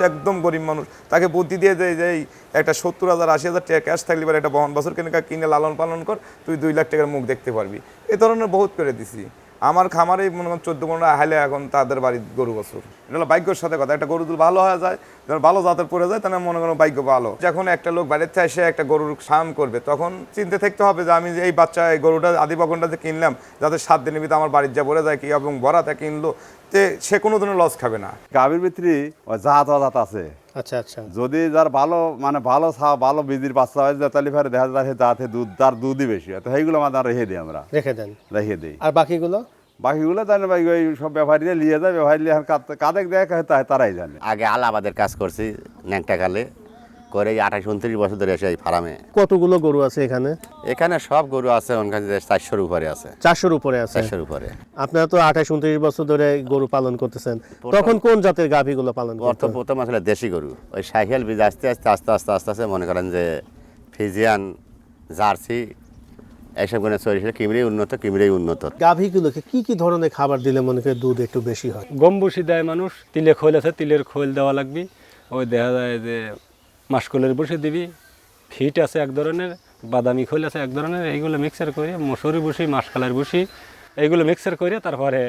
একদম গরিব মানুষ। তাকে বুদ্ধি দিয়ে দেয় যে এই একটা সত্তর হাজার, আশি হাজার টাকা ক্যাশ থাকলে পরে একটা বহন বছর কিনে কিনে লালন পালন কর, তুই দুই লাখ টাকার মুখ দেখতে পারবি। এ ধরনের বহুত করে দিছি। আমার খামারে মনে করেন চোদ্দ পনেরো হাইলে এখন তাদের বাড়ির গরু বছর এটা হলো ভাগ্যের সাথে কথা। একটা গরু যদি ভালো হয়ে যায় যখন ভালো জাতের পড়ে যায়, তাহলে মনে করেন ভাগ্য ভালো। যখন একটা লোক থেকে এসে একটা গরুর সাম করবে, তখন চিন্তা থাকতে হবে যে আমি যে এই বাচ্চা, এই গরুটা আদি বকনটা যে কিনলাম, যাতে সাত দিনের ভিতরে আমার বাড়ির যা পড়ে যায়, কি এবং বরাতে কিনলো তে সে কোনো ধরনের লস খাবে না। গাভীর ভিতরে ওই জাত অজাত আছে। আচ্ছা আচ্ছা। যদি যার ভালো মানে ভালো ছাওয়া ভালো বিজির বাচ্চা হয় তাহলে ফের দেখা যায় সে জাতে দুধ তার দুধই বেশি হয়। তো সেইগুলো আমাদের রেখে দিই আমরা। রেখে দেন। রেখে দিই। আর বাকিগুলো? বাকিগুলো জানে ভাই ওই সব ব্যাপারীরা নিয়ে যায় ব্যাপারী দেখা হয় তারাই জানে। আগে আলাবাদের কাজ করছি ন্যাংটাকালে করে এই আঠাশ উনত্রিশ বছর ধরে এসে এই ফার্মে। কতগুলো গরু আছে এখানে? এখানে সব গরু আছে ওখানে চারশোর উপরে আছে। চারশোর উপরে আছে? চারশোর উপরে। আপনারা তো আঠাশ উনত্রিশ বছর ধরে গরু পালন করতেছেন। তখন কোন জাতের গাভীগুলো পালন অর্থ করতেন? প্রথম আসলে দেশি গরু। ওই সাইকেল বীজ আস্তে আস্তে আস্তে আস্তে আস্তে আস্তে মনে করেন যে ফিজিয়ান জার্সি এইসব করে চল্লিশ কিমড়ি উন্নত কিমড়ি উন্নত। গাভীগুলোকে কি কি ধরনের খাবার দিলে মনে করে দুধ একটু বেশি হয়? গম বসি দেয় মানুষ তিলে খোল আছে তিলের খোল দেওয়া লাগবে। ওই দেখা যায় যে মাসকলের বসে দিবি। ফিট আছে এক ধরনের, বাদামি খোল আছে এক ধরনের, এইগুলো মিক্সার করে, মসুরি বসি, মাসকালের বসি, এইগুলো মিক্সার করে তারপরে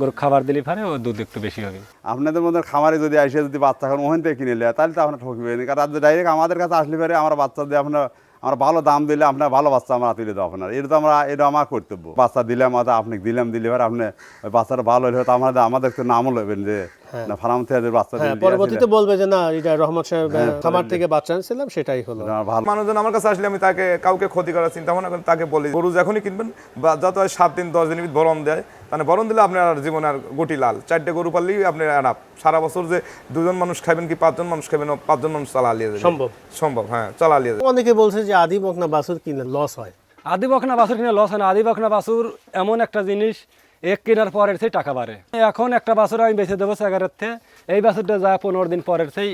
গরু খাবার দিলে পারে ও দুধ একটু বেশি হবে। আপনাদের মধ্যে খামারে যদি আসে, যদি বাচ্চা এখন ওখান থেকে কিনে নেয়, তাহলে তো আপনার ঠকবে কারণ ডাইরেক্ট আমাদের কাছে আসলে পারে আমরা বাচ্চা দিয়ে আপনার, আমরা ভালো দাম দিলে আপনার ভালো বাচ্চা আমরা তুলে দেবো আপনার। এটা তো আমরা, এটা আমার কর্তব্য। বাচ্চা দিলাম আমাদের আপনাকে দিলাম, দিলে এবার আপনি বাচ্চাটা ভালো হলে তো আমাদের আমাদের তো নামও লবেন যে না ফার্ম থেকে বাচ্চা হ্যাঁ পরবর্তীতে বলবে যে না এটা রহমত সাহেব খামার থেকে বাচ্চা আনছিলাম সেটাই হলো। মানুষজন আমার কাছে আসলে আমি তাকে কাউকে ক্ষতি করার চিন্তা ভাবনা করি তাকে বলি গরু যখনই কিনবেন বা যত হয় সাত দিন দশ দিন বরণ দেয় মানে বরণ দিলে আপনার আর জীবন আর গুটি লাল। চারটে গরু পারলেই আপনি আনাপ সারা বছর যে দুজন মানুষ খাবেন কি পাঁচজন মানুষ খাবেন পাঁচজন মানুষ চালা যাবে সম্ভব। সম্ভব হ্যাঁ চালা যাবে অনেকে বলছে যে আদি বকনা বাছুর কিনলে লস হয়। আদি বখনা বাছুর কিনে লস হয় না। আদি বখনা বাছুর এমন একটা জিনিস এক কেনার পরের সেই টাকা বাড়ে। এখন একটা বাছুর আমি বেঁচে দেবো এগারোর থেকে এই বাছুরটা যায় পনেরো দিন পরের সেই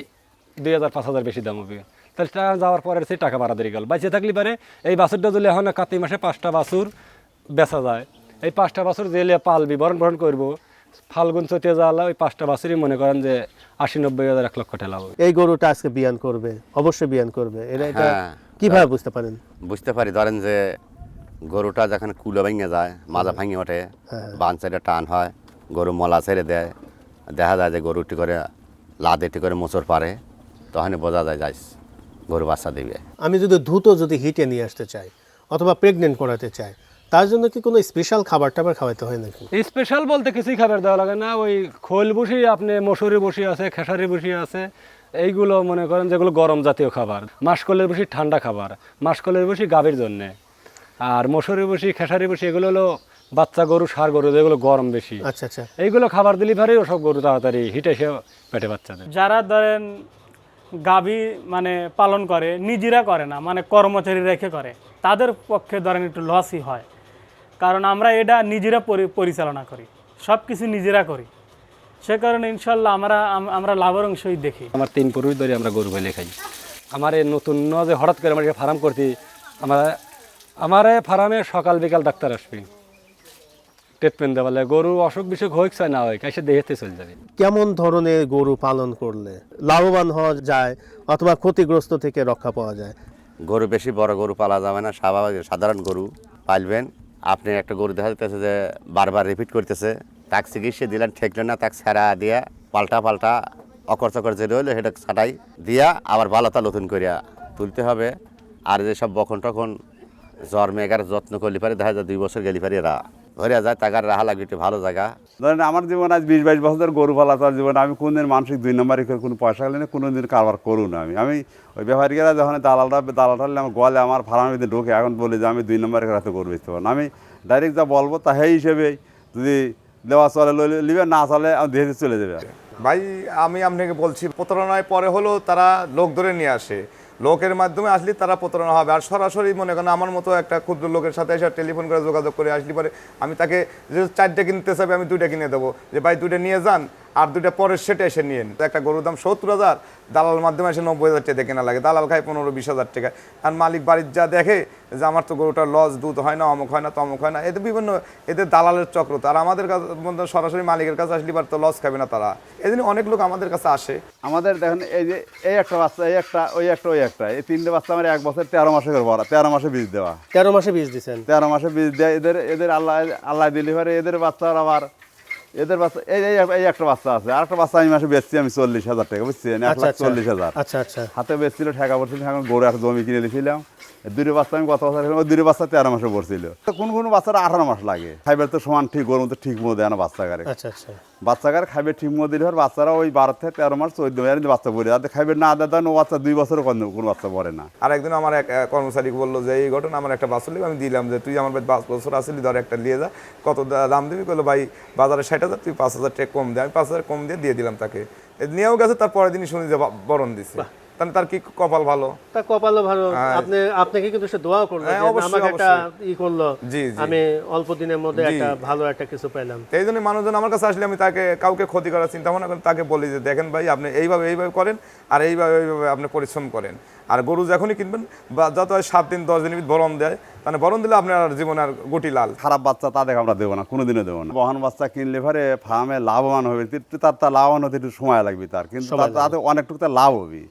দুই হাজার পাঁচ হাজার বেশি দাম হবে। তাহলে টাকা যাওয়ার পরের সেই টাকা বাড়া দিয়ে গেল। বাইচে থাকলে পারে এই বাছুরটা যদি এখন কাতি মাসে পাঁচটা বাছুর বেচা যায় এই পাঁচটা বাছুর জেলে পালবি বরণ বরণ করব। ফাল্গুন চৈতে যাওয়া ওই পাঁচটা বাছুরই মনে করেন যে আশি নব্বই হাজার এক লক্ষ হবে। এই গরুটা আজকে বিয়ান করবে অবশ্যই বিয়ান করবে। এটা এটা হ্যাঁ। কীভাবে বুঝতে পারেন? বুঝতে পারি। ধরেন যে গরুটা যখন কুলো ভেঙে যায় মাজা ভাঙে ওঠে বান সাইডে টান হয় গরু মলা ছেড়ে দেয় দেখা যায় যে গরুটি করে লাদেটি করে মোচর পারে তখন বোঝা যায় যাইস গরু বাচ্চা দিবে। আমি যদি দ্রুত যদি হিটে নিয়ে আসতে চাই অথবা প্রেগনেন্ট করাতে চাই তার জন্য কি কোনো স্পেশাল খাবার টাবার খাওয়াতে হয় নাকি? স্পেশাল বলতে কিছুই খাবার দেওয়া লাগে না। ওই খোল বসি আপনি মসুরি বসি আছে খেসারি বসি আছে এইগুলো মনে করেন যেগুলো গরম জাতীয় খাবার। মাসকলের বসি ঠান্ডা খাবার মাসকলের বসি গাভীর জন্যে। আর মসুরি বসি খেসারি বসি এগুলো হলো বাচ্চা গরু সার গরু যেগুলো গরম বেশি। আচ্ছা আচ্ছা। এইগুলো খাবার দিলে পারে ওসব গরু তাড়াতাড়ি হিটে এসে পেটে বাচ্চা দেয়। যারা ধরেন গাভী মানে পালন করে নিজেরা করে না মানে কর্মচারী রেখে করে তাদের পক্ষে ধরেন একটু লসই হয়। কারণ আমরা এটা নিজেরা পরি- পরিচালনা করি সব কিছু নিজেরা করি। সে কারণে ইনশাল্লাহ আমরা আমরা লাভের অংশই দেখি। আমার তিন পুরুষ ধরে আমরা গরু ফেলে খাই। আমার এই নতুন ন যে হঠাৎ করে আমার ফার্ম করতে আমার আমার ফার্মে সকাল বিকাল ডাক্তার আসবে। ট্রিটমেন্ট দেওয়া লাগে। গরু অসুখ বিসুখ হোক চাই না হয় এসে দেখতে চলে যাবে। কেমন ধরনের গরু পালন করলে লাভবান হওয়া যায় অথবা ক্ষতিগ্রস্ত থেকে রক্ষা পাওয়া যায়? গরু বেশি বড় গরু পালা যাবে না স্বাভাবিক সাধারণ গরু পালবেন। আপনি একটা গরু দেখা যাচ্ছে যে বারবার রিপিট করতেছে তাকে চিকিৎসা দিলেন ঠেকলেন না তাকে ছাড়া দিয়া পাল্টা পাল্টা অকর চকর যে রইল সেটা ছাটাই দিয়া আবার ভালোটা নতুন করিয়া তুলতে হবে। আর যেসব বখন টখন জ্বর মেঘার যত্ন করলে পারে দেখা যায় দুই বছর গেলে পারে রা। ধরিয়া যায় তাকার রাহা লাগবে একটু ভালো জায়গা ধরেন আমার জীবন আজ বিশ বাইশ বছর গরু পালা তার জীবন আমি কোনদিন মানসিক দুই নম্বরই করে কোনো পয়সা গেলে কোনো দিন কারবার করুন না আমি। আমি ওই ব্যাপারীরা যখন দালালটা দালালটা আমার গলে আমার ফার্মের ভিতরে ঢোকে এখন বলি যে আমি দুই নম্বরের কাছে গরু বেচতে পারব না। আমি ডাইরেক্ট যা বলব তা সেই হিসেবে যদি দেওয়া চলে লিবে না চলে আমি ধীরে চলে যাবে। ভাই আমি আপনাকে বলছি প্রতারণায় পরে হলেও তারা লোক ধরে নিয়ে আসে। লোকের মাধ্যমে আসলে তারা প্রতারণা হবে। আর সরাসরি মনে করেন আমার মতো একটা ক্ষুদ্র লোকের সাথে এসে টেলিফোন করে যোগাযোগ করে আসলে পরে আমি তাকে যে চারটে কিনতে চাবে আমি দুইটা কিনে দেবো। যে ভাই দুইটা নিয়ে যান আর দুইটা পরের সেটে এসে নিয়েন তো একটা গরুর দাম সত্তর হাজার দালাল মাধ্যমে এসে নব্বই হাজার টাকা কেনা লাগে। দালাল খায় পনেরো বিশ হাজার টাকা। আর মালিক বাড়ির যা দেখে যে আমার তো গরুটার লস দুধ হয় না অমুক হয় না তমুক হয় না এতে বিভিন্ন এদের দালালের চক্র তো। আর আমাদের কাছে সরাসরি মালিকের কাছে আসলে এবার তো লস খাবে না তারা। এই জন্য অনেক লোক আমাদের কাছে আসে। আমাদের দেখেন এই যে এই একটা বাচ্চা এই একটা ওই একটা ওই একটা। এই তিনটে বাচ্চা আমার এক বছর তেরো মাসে করে বড় তেরো মাসে বীজ দেওয়া। তেরো মাসে বীজ দিচ্ছেন তেরো মাসে বীজ দেয় এদের এদের আল্লাহ আল্লাহ দিলে পরে এদের বাচ্চার আবার এদের বাচ্চা এই এই একটা বাচ্চা আছে। আর একটা বাচ্চা আমি মাসে বেচছি আমি চল্লিশ হাজার টাকা বুঝছি এক আচ্ছা লাখ আচ্ছা। চল্লিশ হাজার। আচ্ছা আচ্ছা। হাতে বেচছিল ঠেকা পড়ছিল এখন গরু একটা জমি কিনে দিয়েছিলাম দুটো বাচ্চা আমি গত বছর খেলাম, দুটো বাচ্চা তেরো মাসে পড়ছিল। তো কোন কোন বাচ্চারা আঠারো মাস লাগে? খাইবার তো সমান ঠিক গরু তো ঠিক মতো দেয় না বাচ্চাকারে আচ্ছা আচ্ছা। বাচ্চাকার খাইবে ঠিক মতো দিলে বাচ্চারা ওই বারো থেকে তেরো মাস চোদ্দ মাস বাচ্চা পড়ে যাতে খাইবে না দেয় তখন ও বাচ্চা দুই বছরও কোনো কোনো বাচ্চা পড়ে না। আর একদিন আমার এক কর্মচারী বলল যে এই ঘটনা আমার একটা বাছুর লিখে আমি দিলাম যে তুই আমার পাঁচ বছর আসলি ধর একটা নিয়ে যা। কত দাম দিবি? বলল ভাই বাজারে ষাট হাজার তুই পাঁচ হাজার টাকা কম দে। আমি পাঁচ হাজার কম দিয়ে দিয়ে দিলাম তাকে। নিয়েও গেছে তার পরের দিনই শুনি যে বরণ দিছে। তাহলে তার কি কপাল ভালো? তা কপালও ভালো। আপনি আপনাকে কিন্তু সে দোয়া করল হ্যাঁ, যে আমাকে একটা ই করল। জি, জি। আমি অল্প দিনের মধ্যে একটা ভালো একটা কিছু পেলাম। এই জন্য মানুষজন আমার কাছে আসলে আমি তাকে কাউকে ক্ষতি করার চিন্তা ভাবনা করি তাকে বলি যে দেখেন ভাই আপনি এইভাবে এইভাবে করেন আর এইভাবে এইভাবে আপনি পরিশ্রম করেন। আর গরু যখনই কিনবেন বা যত হয় সাত দিন দশ দিন বরণ দেয় তাহলে বরণ দিলে আপনার জীবনে আর গুটি লাল। খারাপ বাচ্চা তাদের আমরা দেবো না কোনোদিনও দেবো না। বহন বাচ্চা কিনলে পরে ফার্মে লাভবান হবে তার তার লাভবান হতে একটু সময় লাগবে তার কিন্তু তাতে অনেকটুকু তার লাভ হবে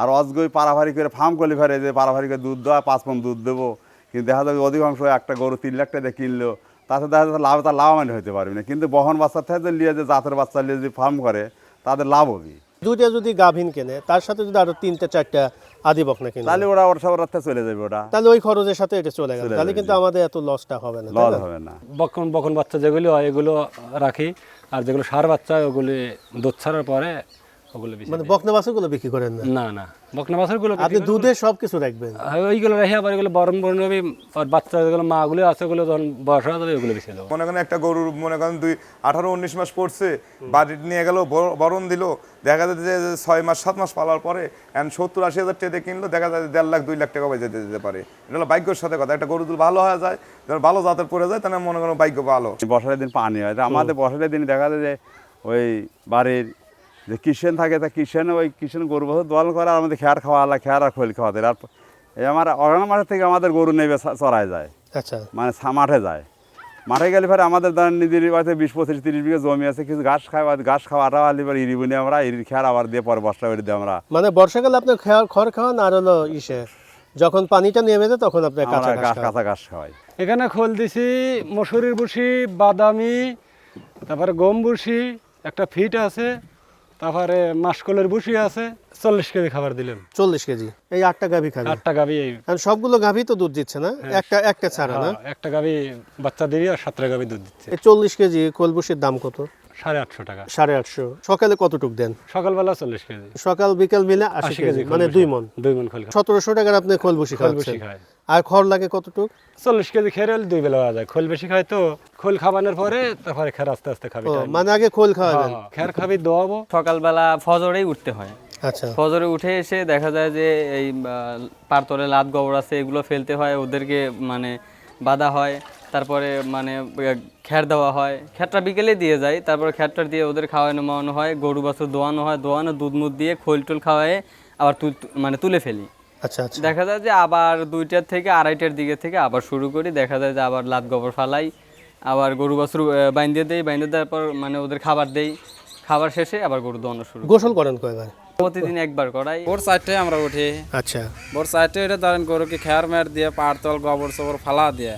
আর অজগই পারাভারি করে ফার্ম করলে ফেরে যে পারাভারি করে দুধ দেওয়া পাঁচ পন দুধ দেবো। কিন্তু দেখা যাবে অধিকাংশ একটা গরু তিন লাখ টাকা কিনলো। তাতে দেখা যাচ্ছে লাভ তার লাভবান হতে পারবে না। কিন্তু বহন বাচ্চা থেকে যে লিয়ে যে জাতের বাচ্চা লিয়ে যদি ফার্ম করে তাদের লাভ হবে। দুইটা যদি গাভীন কেনে তার সাথে যদি আরও তিনটা চারটা আদি বকনা কিনে। তাহলে ওরা ওর সব ওর চলে যাবে ওটা তাহলে ওই খরচের সাথে এটা চলে গেল। তাহলে কিন্তু আমাদের এত লসটা হবে না লস হবে না। বকন বকন বাচ্চা যেগুলো হয় এগুলো রাখি। আর যেগুলো সার বাচ্চা ওগুলি দুধ ছাড়ার পরে ওগুলো বেশি মানে বকনা বাছুরগুলো বিক্রি করেন না? না না। বকনা বাছুরগুলো আপনি দুধে সব কিছু রাখবেন? ওইগুলো রেখে আবার এগুলো বরণ বরণ হবে আর বাচ্চা যেগুলো মাগুলো আছে ওগুলো যখন বয়স হয়ে যাবে ওগুলো বেশি দেবো। মনে করেন একটা গরুর মনে করেন দুই আঠারো উনিশ মাস পড়ছে বাড়ি নিয়ে গেল বরণ দিল দেখা যাচ্ছে যে ছয় মাস সাত মাস পালার পরে এখন সত্তর আশি হাজার টাকা দিয়ে কিনলো দেখা যায় দেড় লাখ দুই লাখ টাকা বেঁচে যেতে যেতে পারে। এটা হলো ভাগ্যের সাথে কথা। একটা গরু দুধ ভালো হয়ে যায় যখন ভালো জাতের পড়ে যায় তাহলে মনে করেন ভাগ্য ভালো। বর্ষার দিন পানি হয়। আমাদের বর্ষার দিন দেখা যায় যে ওই বাড়ির যে কিষেন থাকে তা কিষেন ওই কিষেন গরু বছর দোয়াল করে আর আমাদের খেয়ার খাওয়া আলা খেয়ার আর খোল খাওয়া দেয়। আর এই আমার অগানা মাঠের থেকে আমাদের গরু নেবে চড়ায় যায়। আচ্ছা। মানে মাঠে যায়। মাঠে গেলে পরে আমাদের ধরেন নিজের হয়তো বিশ পঁচিশ তিরিশ বিঘা জমি আছে কিছু ঘাস আর ঘাস খাওয়া আটা আলি পরে ইরি বুনি আমরা ইরির খেয়ার আবার দিয়ে পরে বর্ষা করে দিয়ে আমরা। মানে বর্ষাকালে আপনি খেয়ার খড় খাওয়ান আর হলো ইসে। যখন পানিটা নেমে যায় তখন আপনি কাঁচা ঘাস ঘাস কাঁচা ঘাস খাওয়াই। এখানে খোল দিছি মসুরির বুসি বাদামি তারপরে গম বুসি একটা ফিট আছে। তারপরে মাসকলের বুসি আছে চল্লিশ কেজি খাবার দিলাম চল্লিশ কেজি। এই আটটা গাভী খাবে। আটটা গাভি এই সবগুলো গাভী তো দুধ দিচ্ছে না? একটা একটা ছাড়া না? হ্যাঁ, একটা গাভি বাচ্চা দিবি আর সাতটা গাভী দুধ দিচ্ছে। এই চল্লিশ কেজি কলবুসির দাম কত? সাড়ে আটশো টাকা। সাড়ে আটশো। সকালে কতটুক দেন? সকালবেলা চল্লিশ কেজি। সকাল বিকাল মিলে আশি কেজি মানে দুই মন। দুই মন খোল সতেরোশো টাকার আপনি খোলবুসি খায়। আর খড় লাগে কতটুক? চল্লিশ কেজি খেয়ে হলে দুই বেলা যায়। খোল বেশি খায় তো খোল খাবানোর পরে তারপরে খের আস্তে আস্তে খাবি। মানে আগে খোল খাওয়াবেন হ্যাঁ, খের খাবি দোয়াবো। সকালবেলা ফজরেই উঠতে হয়। আচ্ছা। ফজরে উঠে এসে দেখা যায় যে এই পারতলে লাত গোবর আছে এগুলো ফেলতে হয় ওদেরকে মানে বাধা হয় তারপরে মানে খ্যার দেওয়া হয়। খ্যারটা বিকেলে দিয়ে যায় তারপরে খ্যারটা দিয়ে ওদের খাওয়ানো মাওয়ানো হয় গরু বাছুর দোয়ানো হয় দোয়ানো দুধ মুধ দিয়ে খোল টোল খাওয়ায় আবার মানে তুলে ফেলি। আচ্ছা আচ্ছা। দেখা যায় যে আবার দুইটার থেকে আড়াইটার দিকে থেকে আবার শুরু করি। দেখা যায় যে আবার লাত গোবর ফালাই আবার গরু বাছুর বাইন্দে দেই বাইন্দে দেওয়ার পর মানে ওদের খাবার দেই। খাবার শেষে আবার গরু দোয়ানো শুরু গোসল করেন কয়বার প্রতিদিন একবার করাই। ভোর চারটায় আমরা উঠি। আচ্ছা। ভোর চারটে উঠে ধরেন গরুকে খেয়ার মেয়ার দিয়ে পাড়তল গোবর সবর ফালা দিয়ে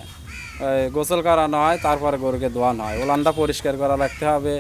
গোসল করানো হয় তারপরে গরুকে ধোয়ানো হয়। ওলানটা পরিষ্কার করা রাখতে হবে।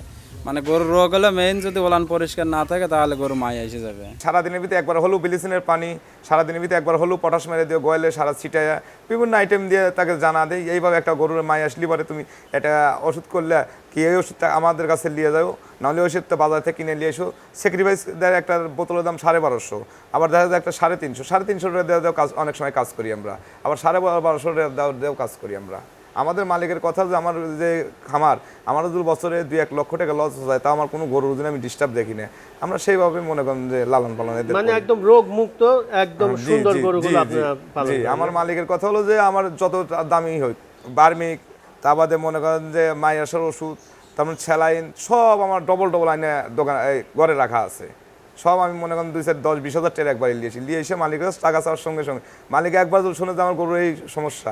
মানে গরুর রোগ হলে মেইন যদি ওলান পরিষ্কার না থাকে, তাহলে গরু মাই এসে যাবে। সারাদিনের ভিতরে একবার হলেও বিলিসিনের পানি, সারাদিনের ভিতরে একবার হলেও পটাশ মেরে দিয়ে গোয়ালে সারা ছিটাইয়া, বিভিন্ন আইটেম দিয়ে তাকে জানা দেয় এইভাবে একটা গরুর মাই আসলি পরে তুমি এটা ওষুধ করলে কি এই ওষুধটা আমাদের কাছে নিয়ে যাও, নাহলে ওষুধটা বাজার থেকে কিনে নিয়ে এসো। স্যাক্রিফাইস দেয় একটা বোতলের দাম সাড়ে বারোশো, আবার দেখা যায় একটা সাড়ে তিনশো সাড়ে তিনশো টাকা দেওয়া দেওয়া কাজ, অনেক সময় কাজ করি আমরা, আবার সাড়ে বারোশো টাকা দেওয়া দেওয়া কাজ করি আমরা। আমাদের মালিকের কথা যে আমার যে খামার আমার যদি বছরে দুই এক লক্ষ টাকা লস যায় তা আমার কোনো গরুর জন্য আমি ডিস্টার্ব দেখি না। আমরা সেইভাবে মনে করেন যে লালন পালন মানে একদম রোগ মুক্ত একদম সুন্দর গরুগুলো আপনারা পালন জি, আমার মালিকের কথা হলো যে আমার যত দামি হোক বার্মিক তা বাদে মনে করেন যে মাইয়াসের ওষুধ তারপর স্যালাইন সব আমার ডবল ডবল আইনে দোকান ঘরে রাখা আছে। সব আমি মনে করেন দুই চার দশ বিশ হাজার টাকা একবার নিয়েছি। নিয়ে এসে মালিকের কাছে টাকা চাওয়ার সঙ্গে সঙ্গে মালিক একবার শুনে যে আমার গরুর এই সমস্যা।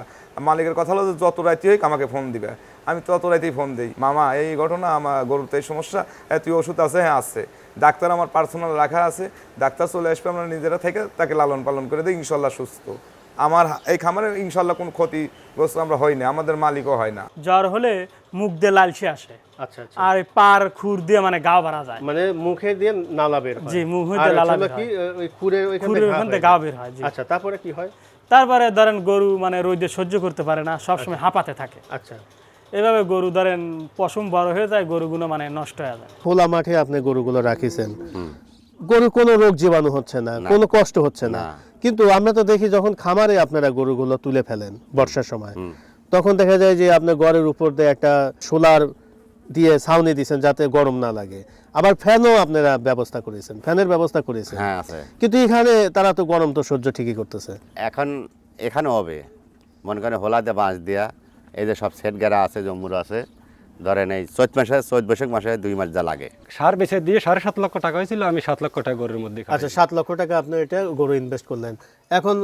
মালিকের কথা হলো যে যত রাইতে হোক আমাকে ফোন দিবে। আমি তত রাইতেই ফোন দিই মামা এই ঘটনা আমার গরুর তো এই সমস্যা এ, তুই ওষুধ আছে? হ্যাঁ আছে। ডাক্তার আমার পার্সোনাল রাখা আছে ডাক্তার চলে আসবে আমরা নিজেরা থেকে তাকে লালন পালন করে দিই ইনশাল্লাহ সুস্থ। আমার এই খামারে ইনশাল্লাহ কোনো ক্ষতিগ্রস্ত আমরা হই না আমাদের মালিকও হয় না। জ্বর হলে মুখ দিয়ে লালসে আসে। আচ্ছা আচ্ছা। আর পার খুর দিয়ে মানে গা ভরা যায়। মানে মুখে দিয়ে নালা বের হয়। জি, মুখে দিয়ে বের হয়। ওই খুরের ওইখান থেকে গা বের বের হয় জি। আচ্ছা তারপরে কি হয়? তারপরে ধরেন গরু মানে রোদে সহ্য করতে পারে না সবসময় হাঁপাতে থাকে। আচ্ছা। এভাবে গরু ধরেন পশম বড় হয়ে যায় গরুগুলো মানে নষ্ট হয়ে যায়। খোলা মাঠে আপনি গরুগুলো রাখিছেন। গরু কোনো রোগ জীবাণু হচ্ছে না কোনো কষ্ট হচ্ছে না। কিন্তু আমরা তো দেখি যখন খামারে আপনারা গরুগুলো তুলে ফেলেন বর্ষার সময় তখন দেখা যায় যে আপনার ঘরের উপর দিয়ে একটা সোলার দিয়ে ছাউনি দিয়েছেন যাতে গরম না লাগে। আবার ফ্যানও আপনারা ব্যবস্থা করেছেন ফ্যানের ব্যবস্থা করেছেন। হ্যাঁ কিন্তু এখানে তারা তো গরম তো সহ্য ঠিকই করতেছে। এখন এখানে হবে। মনে করেন হোলাতে বাঁশ দিয়া এই যে সব সেট গেরা আছে জম্মুর আছে ধরেন এই চৈত মাসে চৈত বৈশাখ মাসে দুই মাস যা লাগে। সার বেচে দিয়ে সাড়ে সাত লক্ষ টাকা হয়েছিল আমি সাত লক্ষ টাকা গরুর মধ্যে আচ্ছা সাত লক্ষ টাকা আপনি এটা গরু ইনভেস্ট করলেন। এখন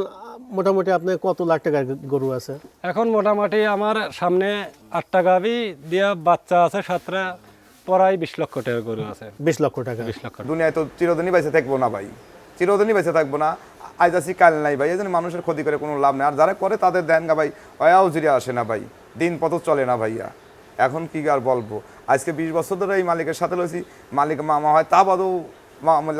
মোটামুটি আপনার কত লাখ টাকার গরু আছে? এখন মোটামুটি আমার সামনে আটটা গাভি দিয়া বাচ্চা আছে সাতটা পড়াই বিশ লক্ষ টাকা গরু আছে। বিশ লক্ষ টাকা। বিশ লক্ষ দুনিয়ায় তো চিরদিনই বেঁচে থাকব না ভাই। চিরদিনই বেঁচে থাকব না। আজ আসি কাল নাই ভাই। এই জন্য মানুষের ক্ষতি করে কোনো লাভ নেই। আর যারা করে তাদের দেন গা ভাই। অয়াও জিরে আসে না ভাই। দিন পথ চলে না ভাইয়া। এখন কি আর বলব? আজকে বিশ বছর ধরে এই মালিকের সাথে রয়েছি। মালিক মামা হয়, তা বাদেও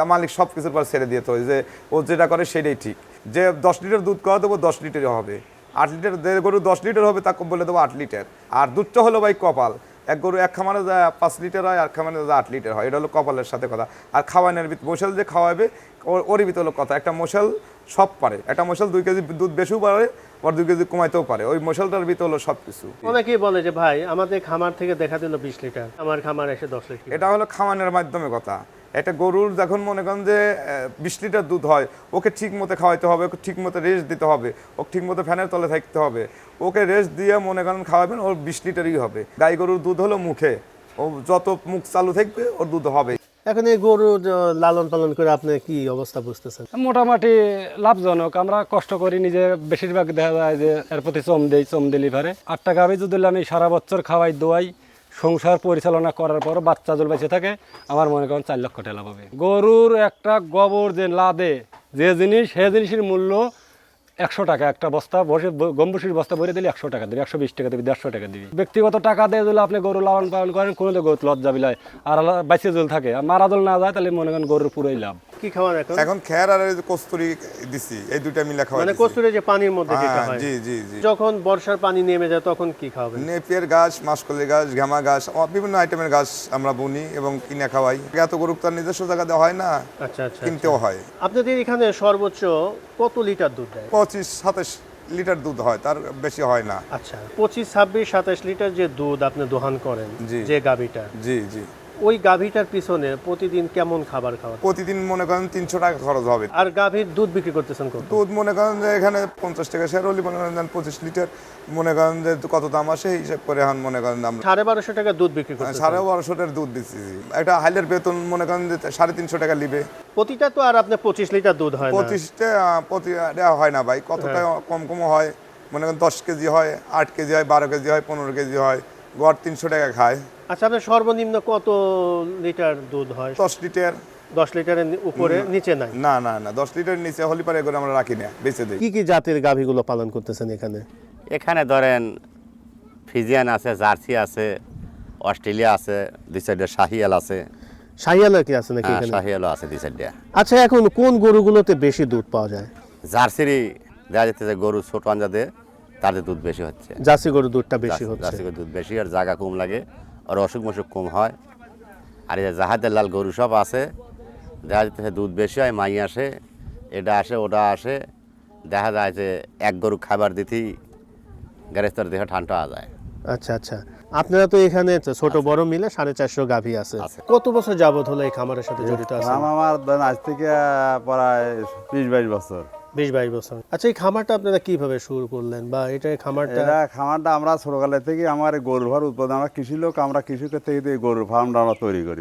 মালিক সব কিছুর পর ছেড়ে দিতে হয় যে, ও যেটা করে সেটাই ঠিক। যে দশ লিটার দুধ খাওয়া দেবো, দশ লিটারই হবে। আট লিটার দেড় গরু দশ লিটার হবে, তাকে বলে দেবো আট লিটার। আর দুধটা হলো ভাই কপাল। এক গরু এক খামারে যায় পাঁচ লিটার হয়, আর খামারে যায় আট লিটার হয়। এটা হলো কপালের সাথে কথা। আর খাওয়ানোর ভিতর মশাল যে খাওয়াবে ওর- ওরই ভিতর হলো কথা। একটা মশাল সব পারে। একটা মশাল দুই কেজি দুধ বেশিও পারে আবার দুই কেজি কমাইতেও পারে। ওই মশালটার ভিতর হলো সব কিছু অনেকেই বলে যে ভাই আমাদের খামার থেকে দেখা দিল বিশ লিটার। আমার খামার এসে দশ লিটার। এটা হলো খাওয়ানোর মাধ্যমে কথা। একটা গরুর যখন মনে করেন যে বিশ লিটার দুধ হয় ওকে ঠিক মতো খাওয়াইতে হবে ওকে ঠিক মতো রেস্ট দিতে হবে ওকে ঠিক মতো ফ্যানের তলে থাকতে হবে ওকে রেস্ট দিয়ে মনে করেন খাওয়াবেন ওর বিশ লিটারই হবে। গাই গরুর দুধ হলো মুখে। ও যত মুখ চালু থাকবে ওর দুধ হবে এখন এই গরু লালন পালন করে আপনি কি অবস্থা বুঝতেছেন? মোটামুটি লাভজনক। আমরা কষ্ট করি নিজে, বেশিরভাগ দেখা যায় যে এর প্রতি চম দেই, চম ডেলিভারে আটটা গাভি যদি আমি সারা বছর খাওয়াই, দোয়াই, সংসার পরিচালনা করার পর বাচ্চা জল বেঁচে থাকে, আমার মনে করেন চার লক্ষ টাকা লাভ হবে। গরুর একটা গোবর যে লাদে যে জিনিস, সে জিনিসের মূল্য একশো টাকা একটা বস্তা, বসে গম্বুসির বস্তা ভরে দিলে একশো টাকা দিবি, একশো বিশ টাকা দিবি, দেড়শো টাকা দিবি। ব্যক্তিগত টাকা দিয়ে দিলে আপনি গরু লালন পালন করেন, কোনো গরু লজ্জা বিলায়। আর বাইসে জল থাকে, আর মারা জল না যায়, তাহলে মনে করেন গরুর পুরোই লাভ। কি খাওয়ান এখন? এখন খেয়ার আর এই কস্তুরি দিছি এই দুইটা মিলে খাওয়া মানে কস্তুরে যে পানির মধ্যে যেটা হ্যাঁ, হয় জি জি জি। যখন বর্ষার পানি নেমে যায় তখন কি খাওয়াবেন? নেপিয়ার গাছ মাসকলি গাছ ঘামা গাছ বিভিন্ন আইটেমের গাছ আমরা বুনি এবং কিনে খাওয়াই। এত গরু তার নিজস্ব জায়গাতে হয় না আচ্ছা আচ্ছা কিনতেও হয়। আপনাদের এখানে সর্বোচ্চ কত লিটার দুধ দেয়? পঁচিশ সাতাশ লিটার দুধ হয় তার বেশি হয় না। আচ্ছা পঁচিশ ছাব্বিশ সাতাশ লিটার যে দুধ আপনি দোহান করেন। যে গাভীটা জি জি। ওই গাভীটার পিছনে প্রতিদিন কেমন খাবার খাওয়া? প্রতিদিন মনে করেন তিনশো টাকা খরচ হবে। আর গাভীর দুধ বিক্রি করতেছেন কত? দুধ মনে করেন যে এখানে পঞ্চাশ টাকা শেয়ার হলে মনে করেন পঁচিশ লিটার মনে করেন যে কত দাম আসে হিসাব করে এখন মনে করেন আমরা সাড়ে বারোশো টাকা দুধ বিক্রি করতেছেন। সাড়ে বারোশোটার দুধ দিচ্ছি একটা হাইলের বেতন মনে করেন যে সাড়ে তিনশো টাকা নিবে প্রতিটা তো আর আপনি পঁচিশ লিটার দুধ হয় পঁচিশটা প্রতি হয় না ভাই। কতটা কম কম হয়। মনে করেন দশ কেজি হয় আট কেজি হয় বারো কেজি হয় পনেরো কেজি হয়। গড় তিনশো টাকা খায়। আচ্ছা আপনার সর্বনিম্ন কত লিটার দুধ হয়? দশ লিটার। দশ লিটারের উপরে নিচে নাই? না না না দশ লিটার নিচে হলি পারে করে আমরা রাখি না বেঁচে দিই। কি কি জাতের গাভীগুলো পালন করতেছেন এখানে? এখানে ধরেন ফিজিয়ান আছে জার্সি আছে অস্ট্রেলিয়া আছে দুই সাইডে শাহিয়াল আছে। শাহিয়ালা কি আছে নাকি হ্যাঁ এখানে? শাহিয়ালও আছে দুই সাইডে। আচ্ছা এখন কোন গরুগুলোতে বেশি দুধ পাওয়া যায়? জার্সিরই দেখা যাচ্ছে যে গরু ছোট আঞ্জাদে তাদের দুধ বেশি হচ্ছে। জার্সি গরুর দুধটা বেশি হচ্ছে। জার্সি গরুর দুধ বেশি আর জায়গা কম লাগে আর অসুখ মসুখ কম হয়। আর এই যে জাহাজের লাল গরু সব আছে দেখা যাচ্ছে দুধ বেশি হয় মাই আসে এটা আসে ওটা আসে। দেখা যায় যে এক গরু খাবার দিতেই গ্যারেস্তর দেহ ঠান্ডা যায়। আচ্ছা আচ্ছা। আপনারা তো এখানে ছোট বড় মিলে সাড়ে চারশো গাভী আছে। আছে। কত বছর যাবত হলো এই খামারের সাথে জড়িত আছে আমার আজ থেকে প্রায় বিশ বাইশ বছর। বিশ বাইশ বছর। আচ্ছা এই খামারটা আপনারা কীভাবে শুরু করলেন? বা এটা খামারটা খামারটা আমরা ছোটকালে থেকে আমার গরুর ফার্ম উৎপাদন। আমরা কৃষি লোক, আমরা কৃষকের থেকে এই গরুর ফার্মটা আমরা তৈরি করি।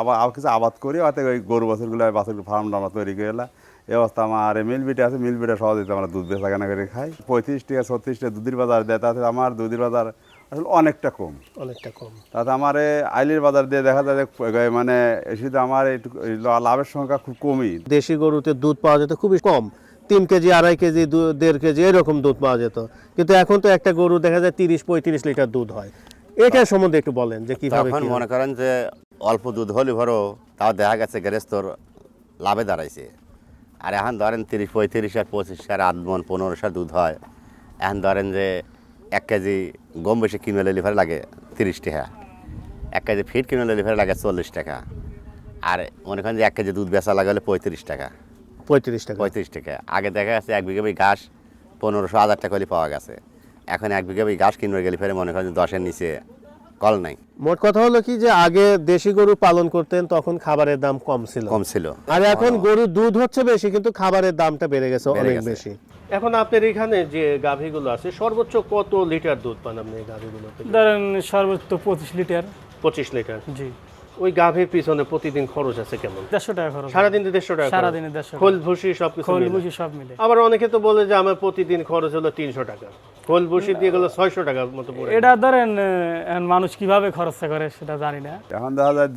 আবার কিছু আবাদ করি অর্থাৎ ওই গরু বাছুরগুলো, বাছুর ফার্মটা আমরা তৈরি করে এই অবস্থা আমার মিল বিটে আছে মিল বিটে সহজে আমরা দুধ বেচা কেনা করে খাই। পঁয়ত্রিশ টাকা ছত্রিশ টাকা দুধের বাজার দেয় তাতে আমার দুধের বাজার আসলে অনেকটা কম। অনেকটা কম। তাতে আমার আইলির বাজার দিয়ে দেখা যায় মানে শুধু আমার এই লাভের সংখ্যা খুব কমই। দেশি গরুতে দুধ পাওয়া যেত খুবই কম। তিন কেজি আড়াই কেজি দেড় কেজি এরকম দুধ পাওয়া যেত। কিন্তু এখন তো একটা গরু দেখা যায় তিরিশ পঁয়ত্রিশ লিটার দুধ হয়। এটা সম্বন্ধে একটু বলেন যে কীভাবে কি মনে করেন যে অল্প দুধ হলে ভরো তাও দেখা গেছে গ্যারেস্তর লাভে দাঁড়াইছে। আর এখন ধরেন তিরিশ পঁয়ত্রিশ আর পঁচিশ আর আধ মন পনেরোশো দুধ হয়। এখন ধরেন যে এক কেজি গম বেশি কিনে লিভার লাগে তিরিশ টাকা। এক কেজি ফিট কিনে লিভার লাগে চল্লিশ টাকা। আর মনে করেন যে এক কেজি দুধ বেচা লাগালে পঁয়ত্রিশ টাকা। পঁয়ত্রিশ টাকা। পঁয়ত্রিশ টাকা। আগে দেখা গেছে এক বিঘা বই ঘাস পনেরোশো হাজার টাকা হলে পাওয়া গেছে। এখন এক বিঘা বই ঘাস কিনবে গেলে ফেরে মনে করেন দশের নিচে কল নাই। মোট কথা হলো কি যে আগে দেশি গরু পালন করতেন তখন খাবারের দাম কম ছিল। কম ছিল। আর এখন গরুর দুধ হচ্ছে বেশি কিন্তু খাবারের দামটা বেড়ে গেছে অনেক বেশি। এখন আপনার এখানে যে গাভীগুলো আছে সর্বোচ্চ কত লিটার দুধ পান আপনি এই গাভীগুলো ধরেন সর্বোচ্চ পঁচিশ লিটার। পঁচিশ লিটার। জি। ওই গাভীর পিছনে প্রতিদিন খরচ আছে কেমন? দেড়শো টাকা খরচ সারাদিন দেড়শো টাকা। সারাদিনে দেড়শো খোল ভুসি সবকিছু খোল মিলে। সব মিলে। আবার অনেকে তো বলে যে আমার প্রতিদিন খরচ হলো তিনশো টাকা। খোল ভুসি দিয়ে গেলো ছয়শো টাকার মতো পড়ে। এটা ধরেন মানুষ কীভাবে খরচা করে সেটা জানি না। এখন দেখা যায়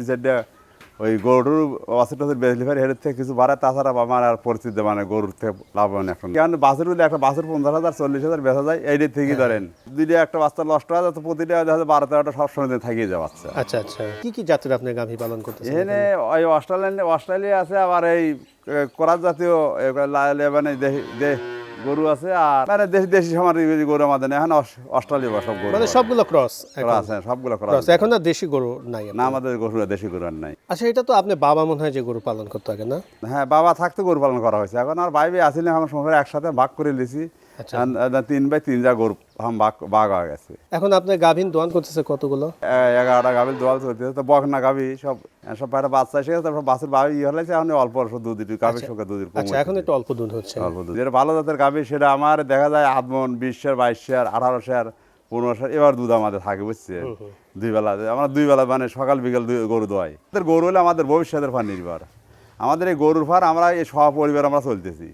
ওই গরুর বাছুর টাছুর বেচলি ফের হেডের থেকে কিছু বাড়ে তাছাড়া আমার আর পরিস্থিতি মানে গরুর থেকে লাভ হয় এখন। কারণ বাছুর হলে একটা বাছুর পঞ্চাশ হাজার চল্লিশ হাজার বেচা যায় এইটার থেকেই ধরেন। দুইটা একটা বাচ্চা নষ্ট হয় তো প্রতিটা দেখা যায় বারো তেরোটা সবসময় থাকিয়ে যায় বাচ্চা। আচ্ছা আচ্ছা। কি কি জাতের আপনি গাভী পালন করতে এখানে ওই অস্ট্রেলিয়ান অস্ট্রেলিয়া আছে আবার এই করাত জাতীয় মানে দেশি গরু আছে আর মানে দেশি দেশি সমার গরু আমাদের এখন অস্ট্রেলিয়া বা সব গরু মানে সবগুলো ক্রস ক্রস হ্যাঁ সবগুলো ক্রস এখন আর দেশি গরু নাই না আমাদের গরু দেশি গরু আর নাই। আচ্ছা এটা তো আপনি বাবা মনে হয় যে গরু পালন করতে আগে না? হ্যাঁ বাবা থাকতে গরু পালন করা হয়েছে। এখন আর বাইবে আসলে আমার সংসারে একসাথে ভাগ করে লিছি। তিন বাই তিন যা গরু হাম ভাগ ভাগ হয়ে গেছে। এখন আপনি গাভীন দোয়ান করতেছে কতগুলো? এগারোটা গাভি দোয়াল চলতেছে তো বকনা গাভি সব সব বাইরে বাচ্চা এসে গেছে তারপর বাসের বাবি ইয়ে হলেছে এখন অল্প অল্প দুধ একটু গাভির সঙ্গে দুধের আচ্ছা এখন একটু অল্প দুধ হচ্ছে। অল্প দুধ। যেটা ভালো জাতের গাভি সেটা আমার দেখা যায় আধ মন বিশ শেয়ার বাইশ শেয়ার আঠারো শেয়ার পনেরো শেয়ার এবার দুধ আমাদের থাকে বুঝছে? দুই বেলা আমরা দুই বেলা মানে সকাল বিকাল গরু দোয়াই। গরু হলে আমাদের ভবিষ্যতের ফার নির্ভর। আমাদের এই গরুর ফার আমরা এই সহ পরিবার আমরা চলতেছি।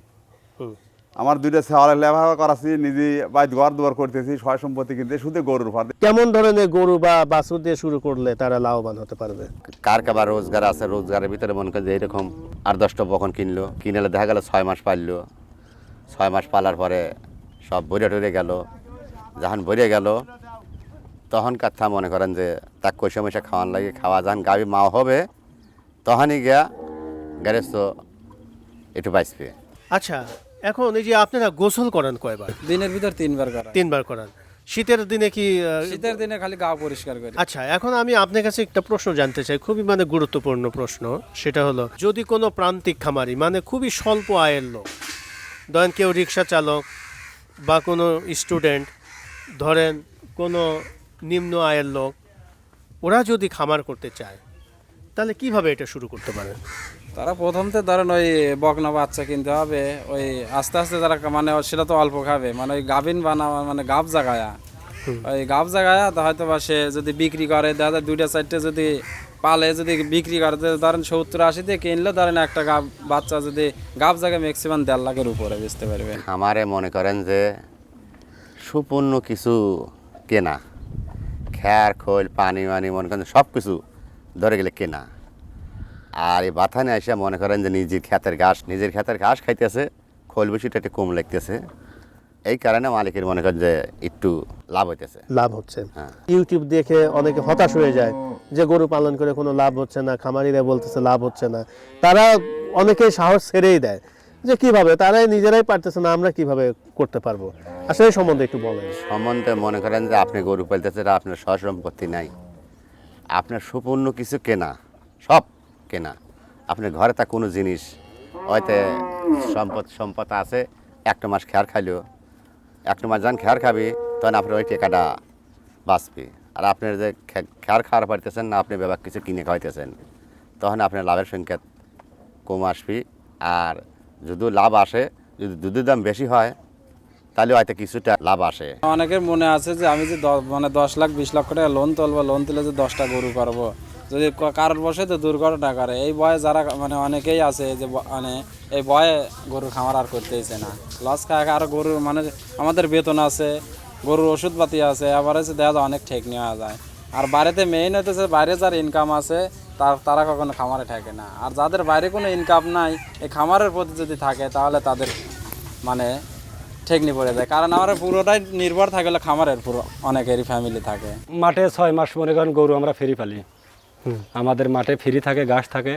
আমার দুইটা ছেলে লেখাপড়া করাচ্ছি নিজে বাড়ি ঘর দুয়ার করতেছি সয় সম্পত্তি কিনতে শুধু গরুর ফার কেমন ধরনের গরু বা বাছুর দিয়ে শুরু করলে তারা লাভবান হতে পারবে? কার কাবার রোজগার আছে রোজগারের ভিতরে মনে করেন যে এরকম আর দশটা বখন কিনলো কিনলে দেখা গেল ছয় মাস পাললো। ছয় মাস পালার পরে সব ভরে টরে গেল। যখন ভরে গেল তখন কথা মনে করেন যে তাক কষে মশে খাওয়ান লাগে খাওয়া যখন গাভি মা হবে তখনই গিয়া গ্যারেজ তো একটু বাঁচবে আচ্ছা এখন এই যে আপনারা গোসল করেন কয়বার? দিনের ভিতর তিনবার করা তিনবার করেন। শীতের দিনে কি শীতের দিনে খালি গা পরিষ্কার করি। আচ্ছা এখন আমি আপনার কাছে একটা প্রশ্ন জানতে চাই খুবই মানে গুরুত্বপূর্ণ প্রশ্ন। সেটা হলো যদি কোনো প্রান্তিক খামারি মানে খুবই স্বল্প আয়ের লোক ধরেন কেউ রিক্সা চালক বা কোনো স্টুডেন্ট ধরেন কোনো নিম্ন আয়ের লোক ওরা যদি খামার করতে চায় তাহলে কীভাবে এটা শুরু করতে পারেন? তারা প্রথমতে ধরেন ওই বকনা বাচ্চা কিনতে হবে ওই আস্তে আস্তে তারা মানে সেটা তো অল্প খাবে। মানে ওই গাভিন বানা মানে গাব জাগায়া। ওই গাব জাগায়া তো হয়তো বা সে যদি বিক্রি করে দেখা যায় দুইটা চারটে যদি পালে যদি বিক্রি করে ধরেন সত্তর আশি দিয়ে কিনলে ধরেন একটা গাব বাচ্চা যদি গাব জায়গায় ম্যাক্সিমাম দেড় লাখের উপরে বেচতে পারবে আমারে মনে করেন যে সুপূর্ণ কিছু কেনা। খ্যার খোল পানি মানি মনে করেন সব কিছু ধরে গেলে কেনা। আর এই বাথানে এসে মনে করেন যে নিজের ক্ষেতের ঘাস নিজের ক্ষেতের ঘাস খাইতেছে খোল বেশিটা একটু কম লাগতেছে। এই কারণে মালিকের মনে করেন যে একটু লাভ হইতেছে। লাভ হচ্ছে। হ্যাঁ। ইউটিউব দেখে অনেকে হতাশ হয়ে যায় যে গরু পালন করে কোনো লাভ হচ্ছে না খামারিরা বলতেছে লাভ হচ্ছে না। তারা অনেকে সাহস ছেড়েই দেয় যে কীভাবে? তারাই নিজেরাই পারতেছে না আমরা কীভাবে করতে পারব? আসলে সম্বন্ধে একটু বলেন। সম্বন্ধে মনে করেন যে আপনি গরু পালতেছেন আপনার সহ সম্পত্তি নাই। আপনার সুপূর্ণ কিছু কেনা সব কেনা আপনার ঘরে তা কোনো জিনিস, হয়তো সম্পদ সম্পদ আছে একটা মাস খেয়ার খাইলেও একটা মাস যখন খেয়ার খাবি, তখন আপনার ওই টাকাটা বাঁচবে। আর আপনার যে খেয়ার খাওয়ার পারতেছেন না, আপনি ব্যাপার কিছু কিনে খাইতেছেন তখন আপনার লাভের সংখ্যা কম আসবে। আর যদি লাভ আসে, যদি দুধের দাম বেশি হয়, তাহলে হয়তো কিছুটা লাভ আসে। অনেকের মনে আছে যে আমি যে মানে দশ লাখ, বিশ লাখ টাকা লোন তুলবো লোন তুলে যে দশটা গরু করব যদি কারোর বসে তো দুর্ঘটনা করে। এই বয়ে যারা মানে অনেকেই আছে যে মানে এই বয়ে গরু খামার আর করতেইছে না। লস খায় আর গরু মানে আমাদের বেতন আছে, গরুর ওষুধপাতি আছে, আবার হচ্ছে দেখা যায় অনেক ঠেক নেওয়া যায়। আর বাইরেতে মেইন হইতেছে বাইরে যার ইনকাম আছে, তার তারা কখনো খামারে থাকে না। আর যাদের বাইরে কোনো ইনকাম নাই, এই খামারের প্রতি যদি থাকে, তাহলে তাদের মানে ঠেকনি পড়ে যায়। কারণ আমার পুরোটাই নির্ভর থাকলে খামারের পুরো অনেকেরই ফ্যামিলি থাকে। মাঠে ছয় মাস মনে করেন গরু আমরা ফ্রি পালি। আমাদের মাঠে ফ্রি থাকে, ঘাস থাকে।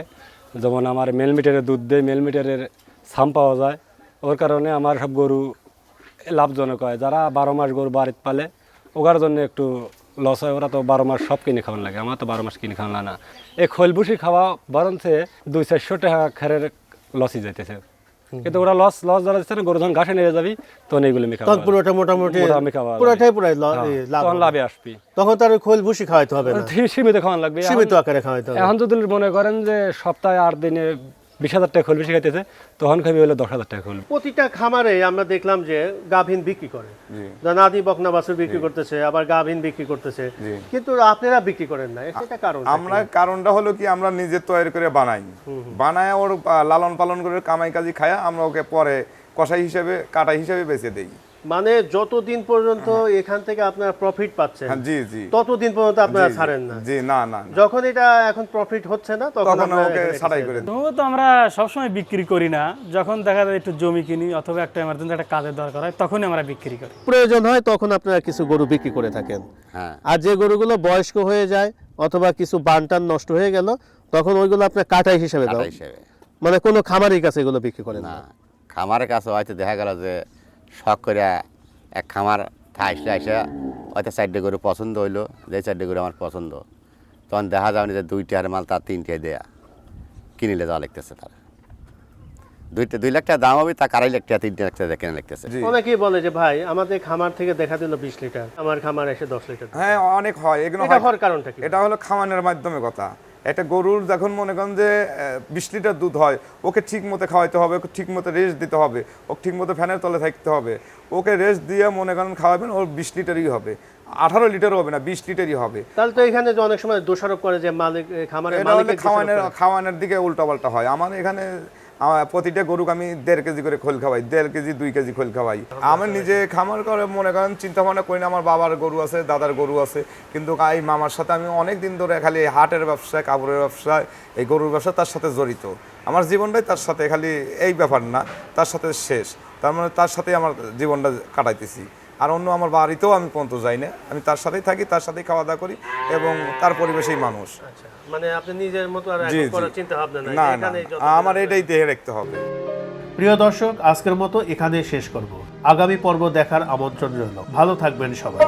যেমন আমার মেল মিটারের দুধ দেয় মেল মিটারের সাম পাওয়া যায়। ওর কারণে আমার সব গরু লাভজনক হয়। যারা বারো মাস গরু বাড়িতে পালে, ওগার জন্য একটু লস হয়। ওরা তো বারো মাস সব কিনে খাওয়ান লাগে। আমার তো বারো মাস কিনে খাওয়ান না। এই খৈলভুসি খাওয়া বরঞ্চে দুই চারশো টাকা খেরের লসই যাইতেছে। কিন্তু ওরা লস লস যারা দিচ্ছে না গরু যখন ঘাসে নিয়ে যাবি তখন এইগুলো মেখা তখন পুরোটা মোটামুটি। পুরোটাই পুরাই হ্যাঁ, লাভ তখন লাভে আসবি। তখন তার খোল ভুসি খাওয়াইতে হবে না। সীমিত খাওয়ান লাগবে। সীমিত আকারে খাওয়াইতে হবে। এখন যদি মনে করেন যে সপ্তাহে আট দিনে বিশ হাজার টাকা খুলবে শিখাইতেছে তখন খাবি বলে দশ হাজার টাকা খুলবে প্রতিটা খামারে আমরা দেখলাম যে গাভীন বিক্রি করে। নাদি বকনা বাছুর বিক্রি করতেছে আবার গাভীন বিক্রি করতেছে। কিন্তু আপনারা বিক্রি করেন না। সেটা কারণ আমরা কারণটা হলো কি আমরা নিজে তৈরি করে বানাই। বানায় ওর লালন পালন করে কামাই কাজি খায়া আমরা ওকে পরে কষাই হিসেবে কাটাই হিসেবে বেছে দেই। মানে যতদিন পর্যন্ত এখান থেকে আপনারা প্রফিট পাচ্ছেন হ্যাঁ, জি জি। ততদিন পর্যন্ত আপনারা। ছাড়েন না। জি না না। যখন এটা এখন প্রফিট হচ্ছে না তখন ওকে ছাড়াই করে দেন। তো আমরা সবসময় বিক্রি করি না। যখন দেখা যায় একটু জমি কিনি অথবা একটা এমার্জেন্সি একটা কাজের দরকার হয় তখনই আমরা বিক্রি করি। প্রয়োজন হয় তখন আপনারা কিছু গরু বিক্রি করে থাকেন। হ্যাঁ। আর যে গরুগুলো বয়স্ক হয়ে যায় অথবা কিছু বানটান নষ্ট হয়ে গেল তখন ওইগুলো আপনার কাটাই হিসেবে দাও। কাটা হিসেবে। মানে কোনো খামারের কাছে এগুলো বিক্রি করেন না না। খামারের কাছে হয়তো দেখা গেল যে শখ করে এক খামার থাইসলে এসে হয়তো চারটে গরু পছন্দ হইল যে চারটে গরু আমার পছন্দ। তখন দেখা যাবে যে দুইটার মাল তার তিনটে দেয়া। কিনিলে যাওয়া লাগতেছে তার। দুইটা দুই লাখ টাকা দাম হবে তা আড়াই লাখ টাকা তিনটে লাখ টাকা কেনা লাগতেছে। অনেকেই বলে যে ভাই আমাদের খামার থেকে দেখা দিল বিশ লিটার আমার খামার এসে দশ লিটার। হ্যাঁ অনেক হয় এগুলো এটা হয়। হওয়ার কারণটা কি? এটা হলো খাওয়ানোর মাধ্যমে কথা। একটা গরুর যখন মনে করেন যে বিশ লিটার দুধ হয় ওকে ঠিক মতো খাওয়াইতে হবে ওকে ঠিক মতো রেস্ট দিতে হবে ওকে ঠিক মতো ফ্যানের তলে থাকতে হবে ওকে রেস্ট দিয়ে মনে করেন খাওয়াবেন ওর বিশ লিটারই হবে। আঠারো লিটার হবে না বিশ লিটারই হবে। তাহলে তো এখানে যে অনেক সময় দোষারোপ করে যে মালিক খামারের খাওয়ানোর খাওয়ানোর দিকে উল্টাপাল্টা হয়। আমার এখানে আমার প্রতিটা গরুকে আমি দেড় কেজি করে খোল খাওয়াই, দেড় কেজি, দুই কেজি খোল খাওয়াই। আমি নিজে খামার করে মনে করেন চিন্তা ভাবনা করি না, আমার বাবার গরু আছে, দাদার গরু আছে। কিন্তু এই মামার সাথে আমি অনেক দিন ধরে খালি হাটের ব্যবসায়, কাপড়ের ব্যবসায়, এই গরুর ব্যবসা তার সাথে জড়িত। আমার জীবনটাই তার সাথে খালি এই ব্যাপার না, তার সাথে শেষ। তার মানে তার সাথেই আমার জীবনটা কাটাইতেছি। আর অন্য আমার বাড়িতেও আমি পর্যন্ত যাই না। আমি তার সাথেই থাকি, তার সাথেই খাওয়া দাওয়া করি এবং তার পরিবেশেই মানুষ। মানে আপনি নিজের মতো আর এখন করার চিন্তা ভাবনা নাই। না না এখানেই যত আমার এটাই দেহে রাখতে হবে। প্রিয় দর্শক আজকের মতো এখানে শেষ করব। আগামী পর্ব দেখার আমন্ত্রণ রইল। ভালো থাকবেন সবাই।